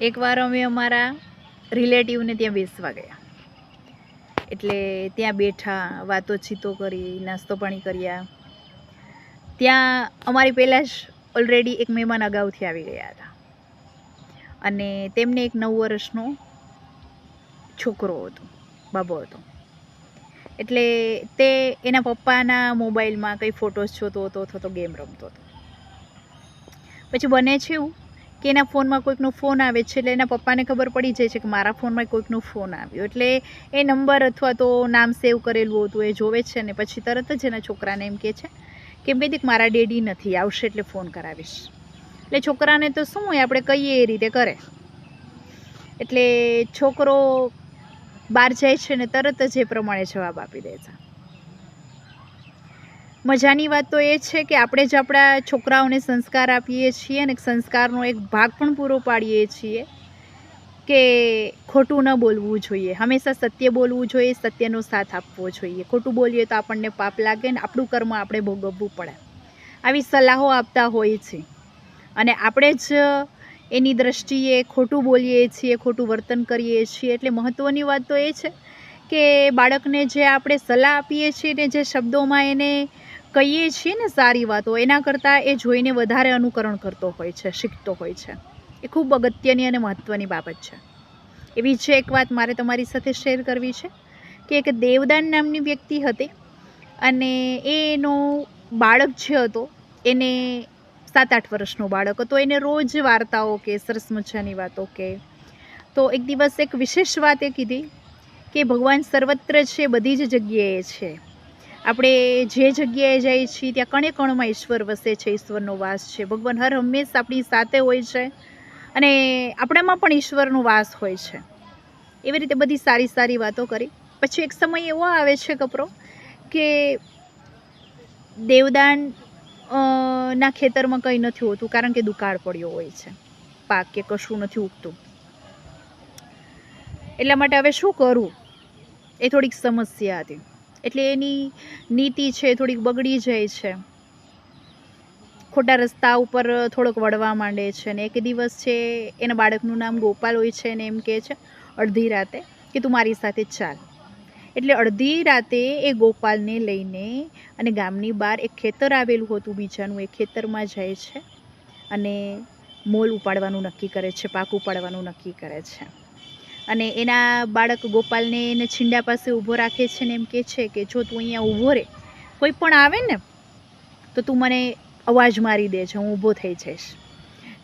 એકવાર અમે અમારા રિલેટિવને ત્યાં બેસવા ગયા. એટલે ત્યાં બેઠા, વાતોચીતો કરી નાસ્તો પાણી કર્યા. ત્યાં અમારી પહેલાં જ ઓલરેડી એક મહેમાન અગાઉથી આવી ગયા હતા. અને તેમને એક નવ વર્ષનો છોકરો હતો, બાબો હતો. એટલે તે એના પપ્પાના મોબાઈલમાં કંઈ ફોટોસ જોતો હતો અથવા તો ગેમ રમતો હતો. પછી બને છે એવું. કે એના ફોનમાં કોઈકનો ફોન આવે છે, એટલે એના પપ્પાને ખબર પડી જાય છે કે મારા ફોનમાં કોઈકનો ફોન આવ્યો. એટલે એ નંબર અથવા તો નામ સેવ કરેલું હતું, એ જોવે છે ને પછી તરત જ એના છોકરાને એમ કહે છે કે એમ કહી મારા ડેડી નથી, આવશે એટલે ફોન કરાવીશ. એટલે છોકરાને તો શું હોય, આપણે કહીએ એ રીતે કરે. એટલે છોકરો બહાર જાય છે ને તરત જ એ પ્રમાણે જવાબ આપી દે છે. મજાની વાત તો એ છે કે આપણે જ આપણા છોકરાઓને સંસ્કાર આપીએ છીએ અને સંસ્કારનો એક ભાગ પણ પૂરો પાડીએ છીએ કે ખોટું ન બોલવું જોઈએ. હંમેશા સત્ય બોલવું જોઈએ, સત્યનો સાથ આપવો જોઈએ. ખોટું બોલીએ તો આપણને પાપ લાગે ને આપણું કર્મ આપણે ભોગવવું પડે. આવી સલાહો આપતા હોય છે. અને આપણે જ એની દ્રષ્ટિએ ખોટું બોલીએ છીએ, ખોટું વર્તન કરીએ છીએ. એટલે મહત્ત્વની વાત તો એ છે કે બાળકને જે આપણે સલાહ આપીએ છીએ ને જે શબ્દોમાં એને કહીએ છીએ ને, સારી વાતો, એના કરતાં એ જોઈને વધારે અનુકરણ કરતો હોય છે, શીખતો હોય છે. એ ખૂબ અગત્યની અને મહત્ત્વની બાબત છે. એવી જ એક વાત મારે તમારી સાથે શેર કરવી છે, કે એક દેવદાન નામની વ્યક્તિ હતી અને એનો બાળક જે હતો, એને સાત આઠ વર્ષનો બાળક હતો, એને રોજ વાર્તાઓ કે સરસ મજાની વાતો કે. તો એક દિવસ એક વિશેષ વાત એ કીધી કે ભગવાન સર્વત્ર છે, બધી જ જગ્યાએ છે. આપણે જે જગ્યાએ જઈએ છીએ, ત્યાં કણે કણમાં ઈશ્વર વસે છે, ઈશ્વરનો વાસ છે. ભગવાન હર હંમેશ આપણી સાથે હોય છે અને આપણામાં પણ ઈશ્વરનો વાસ હોય છે. એવી રીતે બધી સારી સારી વાતો કરી. પછી એક સમય એવો આવે છે કપરો કે દેવદાન ના ખેતરમાં કંઈ નથી હોતું કારણ કે દુકાળ પડ્યો હોય છે. પાક કે કશું નથી ઉગતું. એટલા માટે હવે શું કરવું એ થોડીક સમસ્યા હતી. એટલે એની નીતિ છે થોડીક બગડી જાય છે. ખોટા રસ્તા ઉપર થોડોક વળવા માંડે છે ને એક દિવસ છે એના બાળકનું નામ ગોપાલ હોય છે ને એમ કહે છે, અડધી રાતે કે તું મારી સાથે ચાલ. એટલે અડધી રાતે એ ગોપાલને લઈને અને ગામની બહાર એક ખેતર આવેલું હતું, બીજાનું એ ખેતરમાં જાય છે અને મોલ ઉપાડવાનું નક્કી કરે છે, પાક ઉપાડવાનું નક્કી કરે છે. અને એના બાળક ગોપાલને એને છીંડા પાસે ઊભો રાખે છે ને એમ કહે છે કે જો તું અહીંયા ઊભો રહે કોઈ પણ આવે ને, તો તું મને અવાજ મારી દે છે, હું ઊભો થઈ જઈશ.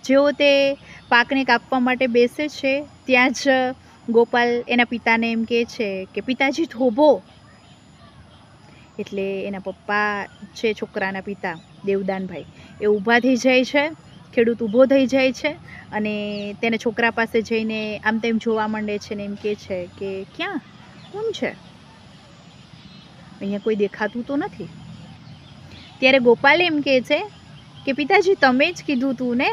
જેઓ તે પાકને કાપવા માટે બેસે છે, ત્યાં જ ગોપાલ એના પિતાને એમ કહે છે કે, પિતાજી, થોભો. એટલે એના પપ્પા છે છોકરાના પિતા, દેવદાનભાઈ, એ ઊભા થઈ જાય છે. ખેડૂત ઊભો થઈ જાય છે અને તેને છોકરા પાસે જઈને આમ તેમ જોવા માંડે છે ને એમ કહે છે કે, ક્યાં? કોણ છે? અહીંયા કોઈ દેખાતું તો નથી. ત્યારે ગોપાલ એમ કહે છે કે, પિતાજી, તમે જ કીધું તું ને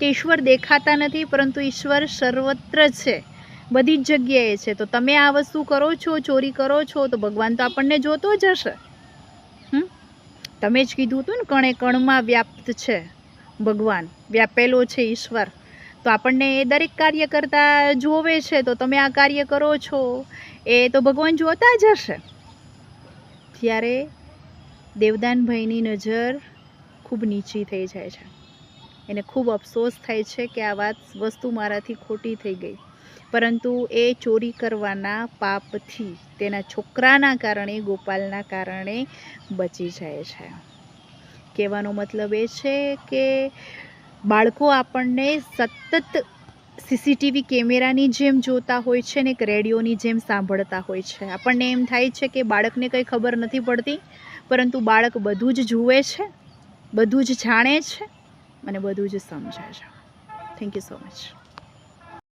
કે ઈશ્વર દેખાતા નથી, પરંતુ ઈશ્વર સર્વત્ર છે. બધી જ જગ્યાએ છે. તો તમે આ વસ્તુ કરો છો, ચોરી કરો છો, તો ભગવાન તો આપણને જોતો જ હશે. તમે જ કીધું હતું ને, કણે કણમાં વ્યાપ્ત છે. ભગવાન, વ્યાપેલો છે ઈશ્વર. તો આપણને એ દરેક કાર્ય કરતાં જોવે છે, તો તમે આ કાર્ય કરો છો. એ તો ભગવાન જોતા જ હશે. ત્યારે દેવદાનભાઈની નજર ખૂબ નીચી થઈ જાય છે. એને ખૂબ અફસોસ થાય છે કે આ વાત, વસ્તુ મારાથી ખોટી થઈ ગઈ. પરંતુ એ ચોરી કરવાના પાપથી તેના છોકરાના કારણે, ગોપાલના કારણે બચી જાય છે. કહેવાનો મતલબ એ છે કે બાળકો આપણને સતત સીસીટીવી કેમેરાની જેમ જોતા હોય છે ને એક રેડિયોની જેમ સાંભળતા હોય છે. આપણને એમ થાય છે કે બાળકને કંઈ ખબર નથી પડતી, પરંતુ બાળક બધું જ જુએ છે, બધું જ જાણે છે અને બધું જ સમજે છે. Thank you so much